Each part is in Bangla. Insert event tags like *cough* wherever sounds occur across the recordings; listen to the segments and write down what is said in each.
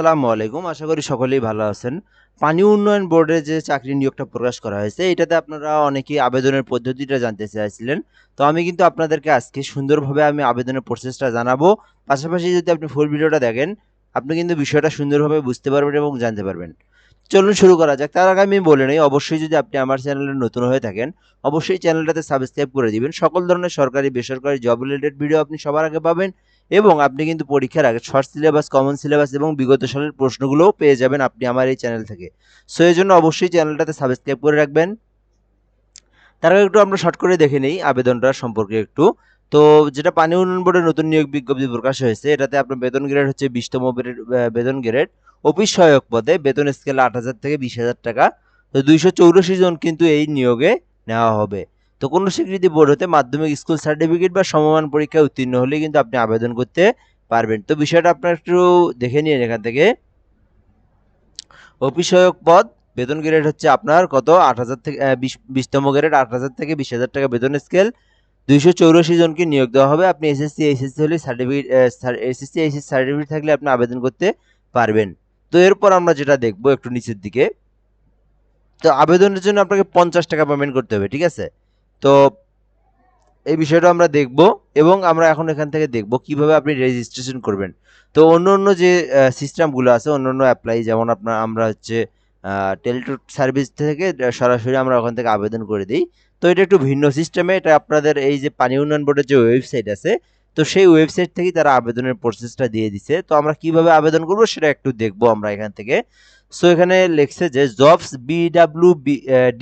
আসসালামু আলাইকুম। আশা করি সকলেই ভালো আছেন। পানি উন্নয়ন বোর্ডে যে চাকরি নিয়োগটা প্রকাশ করা হয়েছে, এটাতে আপনারা অনেকেই আবেদনের পদ্ধতিটা জানতে চাইছিলেন। তো আমি কিন্তু আপনাদেরকে আজকে সুন্দরভাবে আমি আবেদনের প্রসেসটা জানাব। পাশাপাশি যদি আপনি ফুল ভিডিওটা দেখেন, আপনি কিন্তু বিষয়টা সুন্দরভাবে বুঝতে পারবেন এবং জানতে পারবেন। চলুন শুরু করা যাক। তার আগে আমি বলে নেই, অবশ্যই যদি আপনি আমার চ্যানেলে নতুন হয়ে থাকেন, অবশ্যই চ্যানেলটাতে সাবস্ক্রাইব করে দিবেন। সকল ধরনের সরকারি, বেসরকারি জব রিলেটেড ভিডিও আপনি সবার আগে পাবেন। এবং আপনি কিন্তু পরীক্ষার আগে শর্ট সিলেবাস কমন সিলেবাস এবং বিগত সালের প্রশ্নগুলোও পেয়ে যাবেন আপনি আমার এই চ্যানেল থেকে। সো এই জন্য অবশ্যই চ্যানেলটাতে সাবস্ক্রাইব করে রাখবেন। তার আগে একটু আমরা শর্ট করে দেখে নিই আবেদনটা সম্পর্কে একটু। তো, যেটা পানি উন্নয়ন বোর্ডের নতুন নিয়োগ বিজ্ঞপ্তি প্রকাশ হয়েছে, এটাতে আপনার বেতন গ্রেড হচ্ছে বিশতম বেতন গ্রেড অফিস সহায়ক পদে বেতন স্কেল আট হাজার থেকে বিশ হাজার টাকা। তো, দুইশো চৌরাশি জন কিন্তু এই নিয়োগে নেওয়া হবে। তো কোনো স্বীকৃতি বোর্ড হতে মাধ্যমিক স্কুল সার্টিফিকেট বা সমমান পরীক্ষায় উত্তীর্ণ হলে কিন্তু আপনি আবেদন করতে পারবেন। তো বিষয়টা আপনার একটু দেখে নিন এখান থেকে। অফিস পদ, বেতন গ্রেড হচ্ছে আপনার কত? আট হাজার থেকে বিশ, বিশতম গ্রেড আট হাজার থেকে বিশ হাজার টাকা বেতন স্কেল দুইশো চৌরাশি জনকে নিয়োগ দেওয়া হবে। আপনি S S C H S C হলে certificate S S C H S C certificate থাকলে আপনি আবেদন করতে পারবেন। তো এরপর আমরা যেটা দেখব একটু নিচের দিকে। তো আবেদনের জন্য আপনাকে পঞ্চাশ টাকা পেমেন্ট করতে হবে, ঠিক আছে? তো এই বিষয়টা আমরা দেখব এবং আমরা এখন এখান থেকে দেখব কীভাবে আপনি রেজিস্ট্রেশন করবেন। তো অন্য অন্য যে সিস্টেমগুলো আছে, অন্য অন্য অ্যাপ্লাই যেমন আপনার, আমরা হচ্ছে টেলিটক সার্ভিস থেকে সরাসরি আমরা ওখান থেকে আবেদন করে দিই। তো এটা একটু ভিন্ন সিস্টেমে এটা আপনাদের এই যে পানি উন্নয়ন বোর্ডের যে ওয়েবসাইট আছে, তো সেই ওয়েবসাইট থেকেই তারা আবেদনের প্রসেসটা দিয়ে দিছে। তো আমরা কীভাবে আবেদন করব সেটা একটু দেখব আমরা এখান থেকে। সো এখানে লেখছে যে jobs B W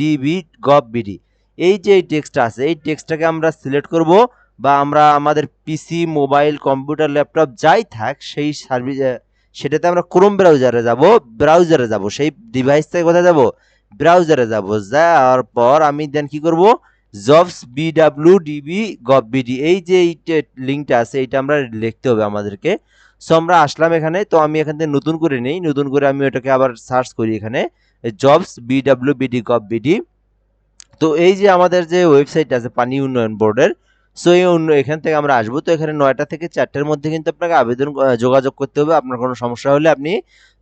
D B gov B D এই যে এই টেক্সটটা আছে, এই টেক্সটটাকে আমরা সিলেক্ট করব বা আমরা আমাদের পিসি মোবাইল কম্পিউটার ল্যাপটপ যাই থাক, সেই সার্ভিস সেটাতে আমরা ক্রোম ব্রাউজারে যাব ব্রাউজারে যাব, সেই ডিভাইস থেকে কোথায় যাব? ব্রাউজারে যাব, যাওয়ার পর আমি দেন কি করব? Jobs B W D B gov B D এই যে এই লিঙ্কটা আছে, এইটা আমরা লিখতে হবে আমাদেরকে। সো আমরা আসলাম এখানে, তো আমি এখান থেকে নতুন করে নেই, নতুন করে আমি ওটাকে আবার সার্চ করি এখানে jobs B W B D gov B D তো এই যে আমাদের যে ওয়েবসাইট আছে পানি উন্নয়ন বোর্ডের সো এই অন্য এখান থেকে আমরা আসব। তো এখানে নয়টা থেকে চারটের মধ্যে কিন্তু আপনাকে আবেদন যোগাযোগ করতে হবে। আপনার কোনো সমস্যা হলে আপনি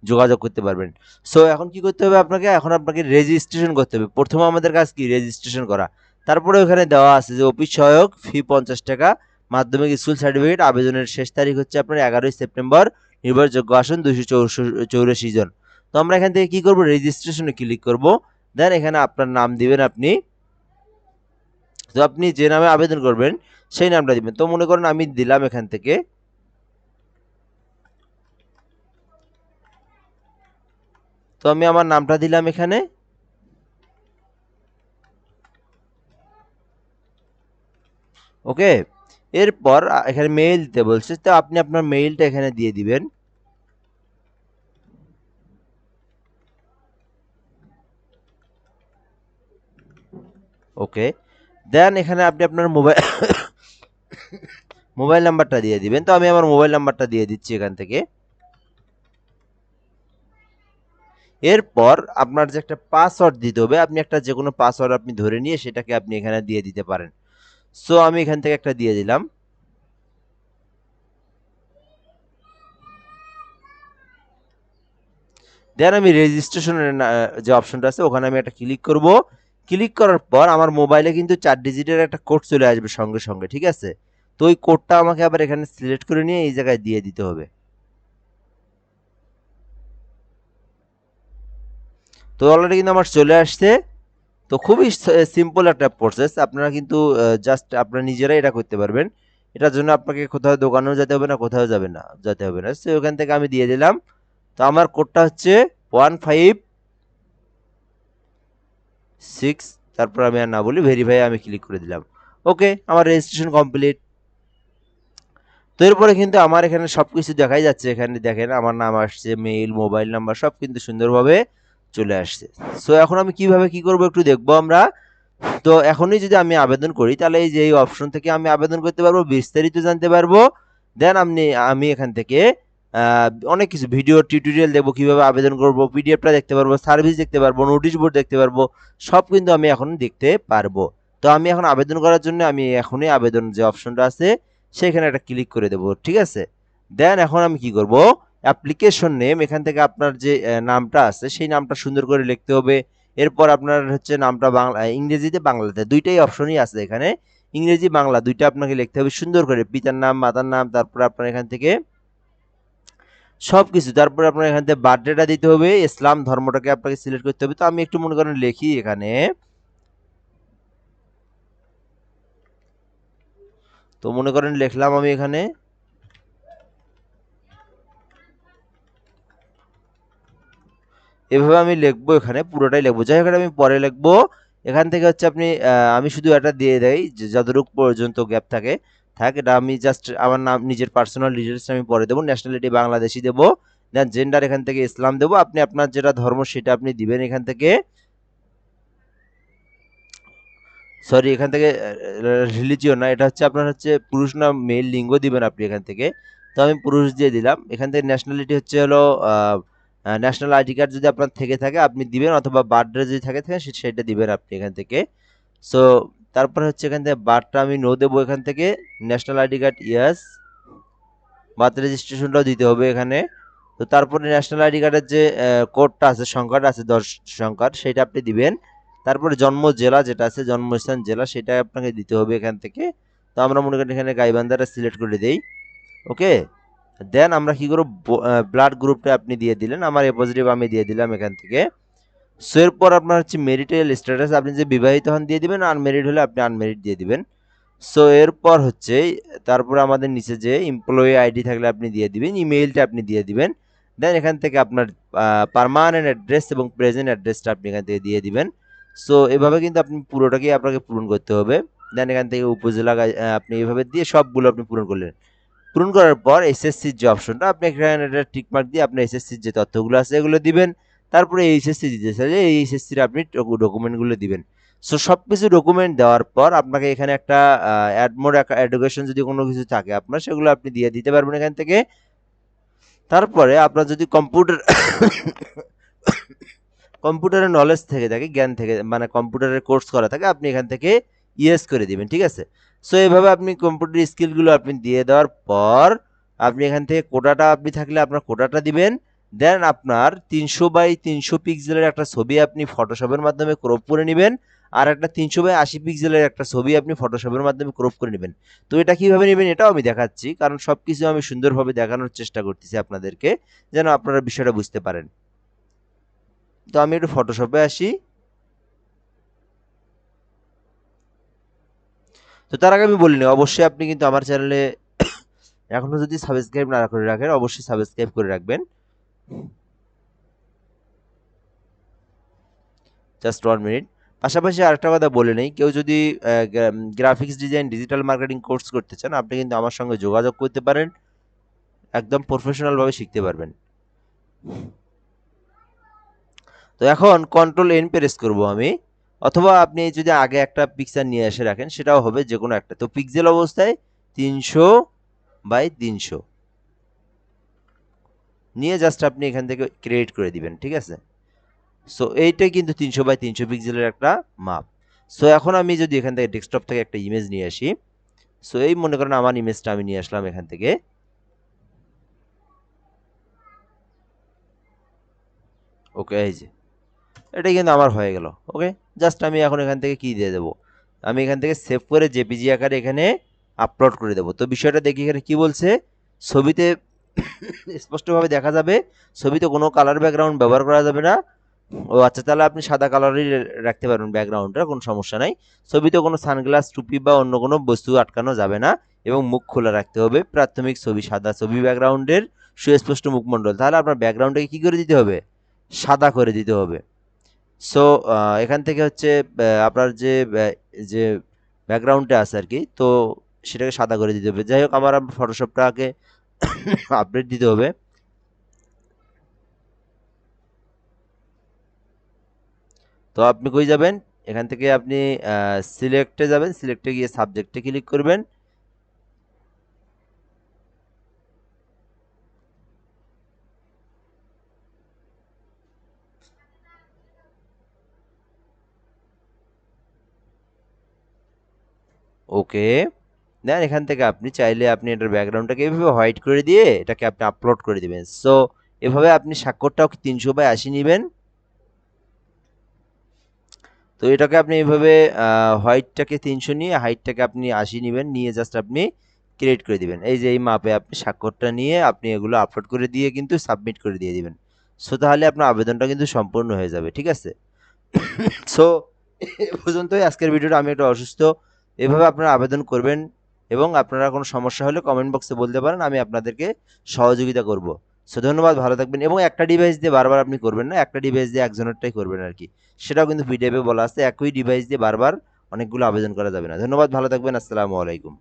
যোগাযোগ করতে পারবেন। সো এখন কি করতে হবে আপনাকে? এখন আপনাকে রেজিস্ট্রেশন করতে হবে। প্রথমে আমাদের কাজ কি? রেজিস্ট্রেশন করা। তারপরে ওখানে দেওয়া আছে যে অফিস সহায়ক ফি পঞ্চাশ টাকা, মাধ্যমিক স্কুল সার্টিফিকেট আবেদনের শেষ তারিখ হচ্ছে আপনার এগারোই সেপ্টেম্বর, নির্ভরযোগ্য আসন দুইশো চৌরাশি জন। তো আমরা এখান থেকে কী করব? রেজিস্ট্রেশনে ক্লিক করব। দেন এখানে আপনার নাম দিবেন আপনি। তো আপনি যে নামে আবেদন করবেন, সেই নামটা দিবেন। তো মনে করেন আমি দিলাম এখান থেকে। তো আমি আমার নামটা দিলাম এখানে। ওকে এরপর এখানে মেইল দিতে বলছে। তো আপনি আপনার মেইলটা এখানে দিয়ে দিবেন। ওকে। দেন এখানে আপনি আপনার মোবাইল মোবাইল নাম্বারটা দিয়ে দিবেন। তো আমি আমার মোবাইল নাম্বারটা দিয়ে দিচ্ছি এখান থেকে। এরপর আপনার যে একটা পাসওয়ার্ড দিতে হবে, আপনি একটা যে কোনো পাসওয়ার্ড আপনি ধরে নিয়ে সেটাকে আপনি এখানে দিয়ে দিতে পারেন। সো আমি এখান থেকে একটা দিয়ে দিলাম। দেন আমি রেজিস্ট্রেশনের যে অপশনটা আছে, ওখানে আমি একটা ক্লিক করব। ক্লিক করার পর আমার মোবাইলে কিন্তু চার ডিজিটের একটা কোড চলে আসবে সঙ্গে সঙ্গে, ঠিক আছে? তো ওই কোডটা আমাকে আবার এখানে সিলেক্ট করে নিয়ে এই জায়গায় দিয়ে দিতে হবে। তো অলরেডি কিন্তু আমার চলে আসছে। তো খুবই সিম্পল একটা প্রসেস আপনারা কিন্তু জাস্ট আপনারা নিজেরাই এটা করতে পারবেন। এটার জন্য আপনাকে কোথাও দোকানেও যেতে হবে না, কোথাও যাবে না, যেতে হবে না। সে ওখান থেকে আমি দিয়ে দিলাম। তো আমার কোডটা হচ্ছে ওয়ান ফাইভ সিক্স তারপর আমি আর না বলি ভেরিফাই আমি ক্লিক করে দিলাম। ওকে আমার রেজিস্ট্রেশন কমপ্লিট তো এরপরে কিন্তু আমার এখানে সব কিছু দেখাই যাচ্ছে। এখানে দেখেন আমার নাম আসছে মেইল মোবাইল নাম্বার সব কিন্তু সুন্দরভাবে চলে আসছে। সো এখন আমি কীভাবে কি করব একটু দেখব আমরা। তো এখনই যদি আমি আবেদন করি, তাহলে এই যে এই অপশন থেকে আমি আবেদন করতে পারব, বিস্তারিত জানতে পারব। দেন আপনি, আমি এখান থেকে অনেক কিছু। ভিডিও টিউটোরিয়াল দেখব, কীভাবে আবেদন করব পিডিএফটা দেখতে পারব সার্ভিস দেখতে পারব নোটিশ বোর্ড দেখতে পারব, সব কিন্তু আমি এখন দেখতে পারব। তো আমি এখন আবেদন করার জন্য আমি এখনই আবেদন যে অপশনটা আছে, সেখানে একটা ক্লিক করে দেবো, ঠিক আছে? দেন এখন আমি কি করব? অ্যাপ্লিকেশন নেম এখান থেকে আপনার যে নামটা আছে, সেই নামটা সুন্দর করে লিখতে হবে। এরপর আপনার হচ্ছে নামটা বাংলা, ইংরেজিতে বাংলাতে, দুইটাই অপশনই আছে এখানে। ইংরেজি, বাংলা, দুইটা আপনাকে লিখতে হবে সুন্দর করে। পিতার নাম, মাতার নাম, তারপর আপনার এখান থেকে সব কিছু তারপরে আপনার এখান থেকে বার্থডেটা দিতে হবে, ইসলাম ধর্মটাকে আপনাকে সিলেক্ট করতে হবে। তো আমি একটু মনে করেন লিখি এখানে। তো মনে করেন লিখলাম আমি এখানে। এভাবে আমি লিখব এখানে, পুরোটাই লিখব। যাই হোক আমি পরে লিখব। এখান থেকে হচ্ছে আপনি আমি শুধু এটা দিয়ে দেই যতটুকু পর্যন্ত গ্যাপ থাকে। থাক, এটা আমি জাস্ট আমার নাম, নিজের পার্সোনাল ডিটেলস আমি পরে দেবো ন্যাশনালিটি বাংলাদেশি দেবো দেন জেন্ডার এখান থেকে ইসলাম দেবো, আপনি আপনার যেটা ধর্ম সেটা আপনি দিবেন এখান থেকে। সরি এখান থেকে রিলিজিয়ন না, এটা হচ্ছে আপনার হচ্ছে পুরুষ না মেল লিঙ্গ দিবেন আপনি এখান থেকে। তো আমি পুরুষ দিয়ে দিলাম, এখান থেকে ন্যাশনালিটি হচ্ছে হলো ন্যাশনাল আইডি কার্ড যদি আপনার থেকে থাকে, আপনি দিবেন, অথবা বার্থডে যদি থাকে থাকে সেটা দিবেন আপনি এখান থেকে। সো তারপর হচ্ছে এখান থেকে বার্থটা আমি নো দেবো এখান থেকে। ন্যাশনাল আইডি কার্ড ইয়াস বার্থ রেজিস্ট্রেশনটাও দিতে হবে এখানে। তো তারপরে ন্যাশনাল আইডি কার্ডের যে কোডটা আছে, সংখ্যাটা আছে, দশ সংখ্যার, সেটা আপনি দিবেন। তারপরে জন্ম জেলা যেটা আছে, জন্মস্থান জেলা, সেটা আপনাকে দিতে হবে এখান থেকে। তো আমরা মনে করি এখানে গাইবান্ধাটা সিলেক্ট করে দেই। ওকে? দেন আমরা কি করব? ব্লাড গ্রুপটা আপনি দিয়ে দিলেন, আমার এ পজিটিভ আমি দিয়ে দিলাম এখান থেকে। সো এরপর আপনার হচ্ছে মেরিটাল স্ট্যাটাস আপনি যে বিবাহিত হন দিয়ে দিবেন আনমেরিড হলে আপনি আনমেরিড দিয়ে দিবেন। সো এরপর হচ্ছে, তারপরে আমাদের নিচে যে এমপ্লয়ি আইডি থাকলে আপনি দিয়ে দিবেন ইমেইলটা আপনি দিয়ে দিবেন। দেন এখান থেকে আপনার পারমানেন্ট অ্যাড্রেস এবং প্রেজেন্ট অ্যাড্রেসটা আপনি এখান থেকে দিয়ে দিবেন। সো এভাবে কিন্তু আপনি পুরোটাকেই আপনাকে পূরণ করতে হবে। দেন এখান থেকে উপজেলা আপনি এভাবে দিয়ে সবগুলো আপনি পূরণ করলেন। পূরণ করার পর এসএসসির যে অপশনটা আপনি এখানে একটা টিকমার্ক দিয়ে আপনি এসএসসির যে তথ্যগুলো আছে, এগুলো দিবেন। তারপরে এইচএসসি দিতে চাইলে এই এইচএসসির আপনি ডকুমেন্টগুলো দিবেন। সো সব কিছু ডকুমেন্ট দেওয়ার পর আপনাকে এখানে একটা অ্যাডমোড এডুকেশন যদি কোনো কিছু থাকে আপনার, সেগুলো আপনি দিয়ে দিতে পারবেন এখান থেকে। তারপরে আপনার যদি কম্পিউটার কম্পিউটারের নলেজ থেকে থাকে, জ্ঞান থেকে মানে কম্পিউটারের কোর্স করা থাকে, আপনি এখান থেকে ইয়েস করে দিবেন, ঠিক আছে? সো এইভাবে আপনি কম্পিউটার স্কিলগুলো আপনি দিয়ে দেওয়ার পর, আপনি এখান থেকে কোটাটা আপনি থাকলে আপনার কোটাটা দিবেন। দেন আপনার তিনশো বাই তিনশো পিক্সেলের একটা ছবি আপনি ফটোশপের মাধ্যমে ক্রপ করে নেবেন। আর একটা তিনশো বাই আশি পিক্সেলের একটা ছবি আপনি ফটোশপের মাধ্যমে ক্রপ করে নেবেন। তো এটা কীভাবে নেবেন এটাও আমি দেখাচ্ছি, কারণ সব কিছু আমি সুন্দরভাবে দেখানোর চেষ্টা করতেছি আপনাদেরকে, যেন আপনারা বিষয়টা বুঝতে পারেন। তো আমি একটু ফটোশপে আসি। তো তার আগে আমি বলিনি অবশ্যই আপনি কিন্তু আমার চ্যানেলে এখনও যদি সাবস্ক্রাইব না করে রাখেন, অবশ্যই সাবস্ক্রাইব করে রাখবেন। জাস্ট ওয়ান মিনিট পাশাপাশি আরেকটা কথা বলে নেই, কেউ যদি graphics design digital marketing course করতে চান, আপনি কিন্তু আমার সঙ্গে যোগাযোগ করতে পারেন। একদম প্রফেশনালভাবে শিখতে পারবেন। তো এখন কন্ট্রোল এন প্রেস করব আমি, অথবা আপনি যদি আগে একটা পিকচার নিয়ে এসে রাখেন, সেটাও হবে যে কোনো একটা। তো পিক্সেল অবস্থায় তিনশো বাই তিনশো। নিয়ে জাস্ট আপনি এখান থেকে ক্রিয়েট করে দিবেন, ঠিক আছে? সো এইটাই কিন্তু তিনশো বাই তিনশো পিক্সেলের একটা মাপ। সো এখন আমি যদি এখান থেকে ডেস্কটপ থেকে একটা ইমেজ নিয়ে আসি সো এই মনে করেন আমার ইমেজটা আমি নিয়ে আসলাম এখান থেকে। ওকে এই যে। এটা কিন্তু আমার হয়ে গেল ওকে জাস্ট আমি এখন এখান থেকে কি দিয়ে দেবো? আমি এখান থেকে সেভ করে জেপিজি আকারে এখানে আপলোড করে দেবো। তো বিষয়টা দেখি এখানে কি বলছে? ছবিতে *coughs* স্পষ্টভাবে দেখা যাবে, ছবিতে কোনো কালার ব্যাকগ্রাউন্ড ব্যবহার করা যাবে না। ও আচ্ছা তাহলে আপনি সাদা কালারই রাখতে পারবেন ব্যাকগ্রাউন্ডটা কোনো সমস্যা নাই। ছবিতে কোনো সানগ্লাস, টুপি বা অন্য কোনো বস্তু আটকানো যাবে না এবং মুখ খোলা রাখতে হবে। প্রাথমিক ছবি সাদা ছবি ব্যাকগ্রাউন্ডের সুস্পষ্ট মুখমণ্ডল। তাহলে আপনার ব্যাকগ্রাউন্ডটাকে কী করে দিতে হবে? সাদা করে দিতে হবে। সো এখান থেকে হচ্ছে আপনার যে যে ব্যাকগ্রাউন্ডটা আছে আর কি, তো সেটাকে সাদা করে দিতে হবে। যাই হোক আমার ফটোশপটাকে *coughs* আপডেট দিতে হবে। তো আপনি কই যাবেন? এখান থেকে আপনি সিলেক্টে যাবেন। সিলেক্টে গিয়ে সাবজেক্টে ক্লিক করবেন। ওকে দেন এখান থেকে আপনি চাইলে আপনি এটার ব্যাকগ্রাউন্ডটাকে এভাবে হোয়াইট করে দিয়ে এটাকে আপনি আপলোড করে দেবেন। সো এভাবে আপনি স্বাক্ষরটাও তিনশো বাই আশি নেবেন? তো এটাকে আপনি এইভাবে হোয়াইটটাকে তিনশো নিয়ে হাইটটাকে আপনি আশি নেবেন, নিয়ে জাস্ট আপনি ক্রিয়েট করে দিবেন। এই যে এই মাপে আপনি স্বাক্ষরটা নিয়ে আপনি এগুলো আপলোড করে দিয়ে কিন্তু সাবমিট করে দিয়ে দিবেন। সো তাহলে আপনার আবেদনটা কিন্তু সম্পূর্ণ হয়ে যাবে, ঠিক আছে? *coughs* সো এ পর্যন্তই আজকের ভিডিওটা। আমি একটু অসুস্থ। এভাবে আপনারা আবেদন করবেন এবং আপনারা কোনো সমস্যা হলে কমেন্ট বক্সে বলতে পারেন, আমি আপনাদেরকে সহযোগিতা করব। সো ধন্যবাদ, ভালো থাকবেন। এবং একটা ডিভাইস দিয়ে বারবার আপনি করবেন না, একটা ডিভাইস দিয়ে একজনেরটাই করবেন আর কি। সেটাও কিন্তু পিডিএফে বলা আছে, একই ডিভাইস দিয়ে বারবার অনেকগুলো আবেদন করা যাবে না। ধন্যবাদ, ভালো থাকবেন, আসসালামু আলাইকুম।